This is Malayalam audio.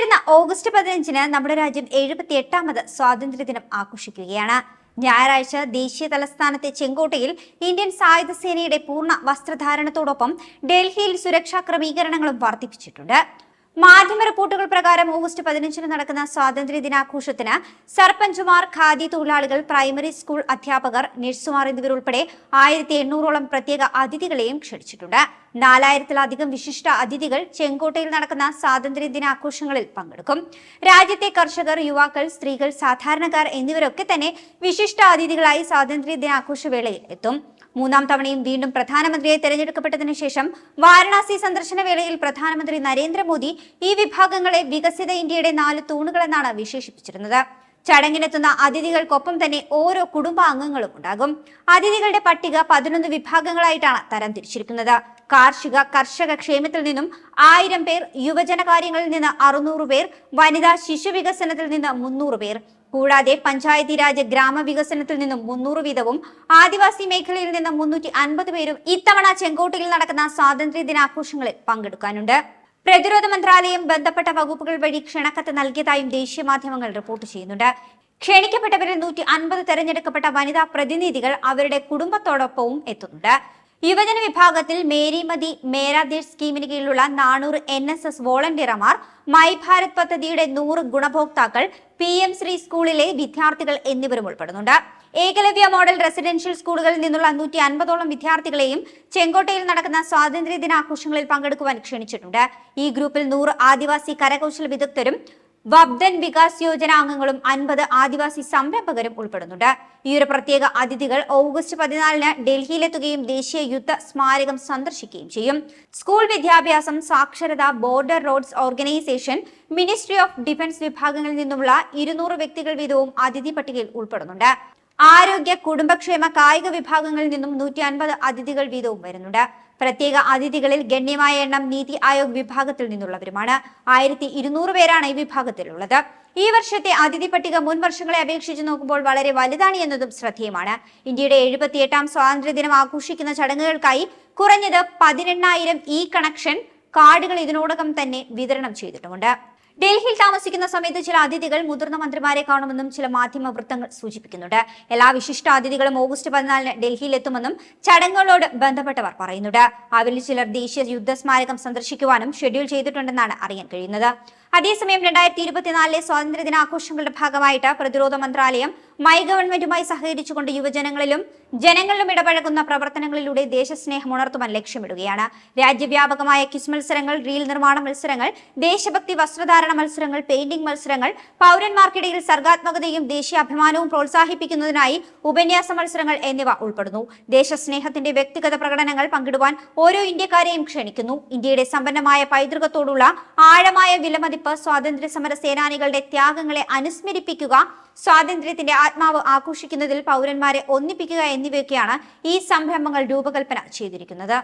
വരുന്ന ഓഗസ്റ്റ് പതിനഞ്ചിന് നമ്മുടെ രാജ്യം എഴുപത്തി എട്ടാമത് സ്വാതന്ത്ര്യദിനം ആഘോഷിക്കുകയാണ്. ഞായറാഴ്ച ദേശീയ തലസ്ഥാനത്തെ ചെങ്കോട്ടയിൽ ഇന്ത്യൻ സായുധ സേനയുടെ പൂർണ വസ്ത്രധാരണത്തോടൊപ്പം ഡൽഹിയിൽ സുരക്ഷാ ക്രമീകരണങ്ങളും വർദ്ധിപ്പിച്ചിട്ടുണ്ട്. മാധ്യമ റിപ്പോർട്ടുകൾ പ്രകാരം ഓഗസ്റ്റ് പതിനഞ്ചിന് നടക്കുന്ന സ്വാതന്ത്ര്യ ദിനാഘോഷത്തിന് സർപഞ്ചുമാർ ഖാദി തൊഴിലാളികൾ പ്രൈമറി സ്കൂൾ അധ്യാപകർ നഴ്സുമാർ എന്നിവരുൾപ്പെടെ ആയിരത്തി എണ്ണൂറോളം പ്രത്യേക അതിഥികളെയും ക്ഷണിച്ചിട്ടുണ്ട്. നാലായിരത്തിലധികം വിശിഷ്ട അതിഥികൾ ചെങ്കോട്ടയിൽ നടക്കുന്ന സ്വാതന്ത്ര്യ ദിനാഘോഷങ്ങളിൽ പങ്കെടുക്കും. രാജ്യത്തെ കർഷകർ യുവാക്കൾ സ്ത്രീകൾ സാധാരണക്കാർ എന്നിവരൊക്കെ തന്നെ വിശിഷ്ട അതിഥികളായി സ്വാതന്ത്ര്യ ദിനാഘോഷ വേളയിൽ എത്തും. മൂന്നാം തവണയും വീണ്ടും പ്രധാനമന്ത്രിയെ തെരഞ്ഞെടുക്കപ്പെട്ടതിനു ശേഷം വാരണാസി സന്ദർശന വേളയിൽ പ്രധാനമന്ത്രി നരേന്ദ്രമോദി ഈ വിഭാഗങ്ങളെ വികസിത ഇന്ത്യയുടെ നാല് തൂണുകളെന്നാണ് വിശേഷിപ്പിച്ചിരുന്നത്. ചടങ്ങിനെത്തുന്ന അതിഥികൾക്കൊപ്പം തന്നെ ഓരോ കുടുംബാംഗങ്ങളും ഉണ്ടാകും. അതിഥികളുടെ പട്ടിക പതിനൊന്ന് വിഭാഗങ്ങളായിട്ടാണ് തരം തിരിച്ചിരിക്കുന്നത്. കാർഷിക കർഷക ക്ഷേമത്തിൽ നിന്നും ആയിരം പേർ യുവജന കാര്യങ്ങളിൽ നിന്ന് അറുന്നൂറ് പേർ വനിതാ ശിശു വികസനത്തിൽ നിന്ന് മുന്നൂറ് പേർ കൂടാതെ പഞ്ചായത്തി രാജ് ഗ്രാമവികസനത്തിൽ നിന്നും മുന്നൂറ് വീതവും ആദിവാസി മേഖലയിൽ നിന്ന് മുന്നൂറ്റി അൻപത് പേരും ഇത്തവണ ചെങ്കോട്ടയിൽ നടക്കുന്ന സ്വാതന്ത്ര്യ ദിനാഘോഷങ്ങളിൽ പങ്കെടുക്കാനുണ്ട്. പ്രതിരോധ മന്ത്രാലയം ബന്ധപ്പെട്ട വകുപ്പുകൾ വഴി ക്ഷണക്കത്ത് നൽകിയതായും ദേശീയ മാധ്യമങ്ങൾ റിപ്പോർട്ട് ചെയ്യുന്നുണ്ട്. ക്ഷണിക്കപ്പെട്ടവരിൽ നൂറ്റി അൻപത് തെരഞ്ഞെടുക്കപ്പെട്ട വനിതാ പ്രതിനിധികൾ അവരുടെ കുടുംബത്തോടൊപ്പവും എത്തുന്നുണ്ട്. യുവജന വിഭാഗത്തിൽ മേരിമതി മേരാദേശ് സ്കീമിന് കീഴിലുള്ള നാനൂറ് എൻ എസ് എസ് വോളണ്ടിയർമാർ മൈ ഭാരത് പദ്ധതിയുടെ നൂറ് ഗുണഭോക്താക്കൾ പി എം ശ്രീ സ്കൂളിലെ വിദ്യാർത്ഥികൾ എന്നിവരും ഉൾപ്പെടുന്നുണ്ട്. ഏകലവ്യ മോഡൽ റെസിഡൻഷ്യൽ സ്കൂളുകളിൽ നിന്നുള്ള നൂറ്റി അൻപതോളം വിദ്യാർത്ഥികളെയും ചെങ്കോട്ടയിൽ നടക്കുന്ന സ്വാതന്ത്ര്യ ദിനാഘോഷങ്ങളിൽ പങ്കെടുക്കുവാൻ ക്ഷണിച്ചിട്ടുണ്ട്. ഈ ഗ്രൂപ്പിൽ നൂറ് ആദിവാസി കരകൗശല വിദഗ്ധരും വബ്ദൻ വികാസ് യോജന അംഗങ്ങളും അൻപത് ആദിവാസി സംരംഭകരും ഉൾപ്പെടുന്നുണ്ട്. ഈ ഒരു പ്രത്യേക അതിഥികൾ ഓഗസ്റ്റ് പതിനാലിന് ഡൽഹിയിലെത്തുകയും ദേശീയ യുദ്ധ സ്മാരകം സന്ദർശിക്കുകയും ചെയ്യും. സ്കൂൾ വിദ്യാഭ്യാസം സാക്ഷരത border roads organisation ministry of defence വിഭാഗങ്ങളിൽ നിന്നുള്ള ഇരുന്നൂറ് വ്യക്തികൾ വീതവും അതിഥി പട്ടികയിൽ ഉൾപ്പെടുന്നുണ്ട്. ആരോഗ്യ കുടുംബക്ഷേമ കായിക വിഭാഗങ്ങളിൽ നിന്നും നൂറ്റി അൻപത് അതിഥികൾ വീതവും വരുന്നുണ്ട്. പ്രത്യേക അതിഥികളിൽ ഗണ്യമായ എണ്ണം നീതി ആയോഗ് വിഭാഗത്തിൽ നിന്നുള്ളവരുമാണ്. ആയിരത്തി ഇരുന്നൂറ് പേരാണ് ഈ വിഭാഗത്തിലുള്ളത്. ഈ വർഷത്തെ അതിഥി പട്ടിക മുൻ വർഷങ്ങളെ അപേക്ഷിച്ച് നോക്കുമ്പോൾ വളരെ വലുതാണ് എന്നതും ശ്രദ്ധേയമാണ്. ഇന്ത്യയുടെ എഴുപത്തിയെട്ടാം സ്വാതന്ത്ര്യ ദിനം ആഘോഷിക്കുന്ന ചടങ്ങുകൾക്കായി കുറഞ്ഞത് പതിനെണ്ണായിരം ഇ കണക്ഷൻ കാർഡുകൾ ഇതിനോടകം തന്നെ വിതരണം ചെയ്തിട്ടുമുണ്ട്. ഡൽഹിയിൽ താമസിക്കുന്ന സമയത്ത് ചില അതിഥികൾ മുതിർന്ന മന്ത്രിമാരെ കാണുമെന്നും ചില മാധ്യമ വൃത്തങ്ങൾ സൂചിപ്പിക്കുന്നുണ്ട്. എല്ലാ വിശിഷ്ട അതിഥികളും ഓഗസ്റ്റ് പതിനാലിന് ഡൽഹിയിൽ എത്തുമെന്നും ചടങ്ങുകളോട് ബന്ധപ്പെട്ടവർ പറയുന്നുണ്ട്. അവരിൽ ചിലർ ദേശീയ യുദ്ധ സ്മാരകം സന്ദർശിക്കുവാനും ഷെഡ്യൂൾ ചെയ്തിട്ടുണ്ടെന്നാണ് അറിയാൻ കഴിയുന്നത്. അതേസമയം രണ്ടായിരത്തി ഇരുപത്തിനാലിലെ സ്വാതന്ത്ര്യ ദിനാഘോഷങ്ങളുടെ ഭാഗമായിട്ട് പ്രതിരോധ മന്ത്രാലയം മൈ ഗവൺമെന്റുമായി സഹകരിച്ചുകൊണ്ട് യുവജനങ്ങളിലും ജനങ്ങളിലും ഇടപഴകുന്ന പ്രവർത്തനങ്ങളിലൂടെ ദേശസ്നേഹം ഉണർത്തുവാൻ ലക്ഷ്യമിടുകയാണ്. രാജ്യവ്യാപകമായ ക്വിസ് മത്സരങ്ങൾ റീൽ നിർമ്മാണ മത്സരങ്ങൾ ദേശഭക്തി വസ്ത്രധാരണ മത്സരങ്ങൾ പെയിന്റിംഗ് മത്സരങ്ങൾ പൗരന്മാർക്കിടയിൽ സർഗാത്മകതയും ദേശീയ അഭിമാനവും പ്രോത്സാഹിപ്പിക്കുന്നതിനായി ഉപന്യാസ മത്സരങ്ങൾ എന്നിവ ഉൾപ്പെടുന്നു. ദേശസ്നേഹത്തിന്റെ വ്യക്തിഗത പ്രകടനങ്ങൾ പങ്കിടുവാൻ ഓരോ ഇന്ത്യക്കാരെയും ക്ഷണിക്കുന്നു. ഇന്ത്യയുടെ സമ്പന്നമായ പൈതൃകത്തോടുള്ള ആഴമായ വിലമതിപ്പ് സ്വാതന്ത്ര്യ സമര സേനാനികളുടെ ത്യാഗങ്ങളെ അനുസ്മരിപ്പിക്കുക സ്വാതന്ത്ര്യത്തിന്റെ ആത്മാവ് ആഘോഷിക്കുന്നതിൽ പൗരന്മാരെ ഒന്നിപ്പിക്കുക എന്നിവയൊക്കെയാണ് ഈ സംരംഭങ്ങൾ രൂപകൽപ്പന ചെയ്തിരിക്കുന്നത്.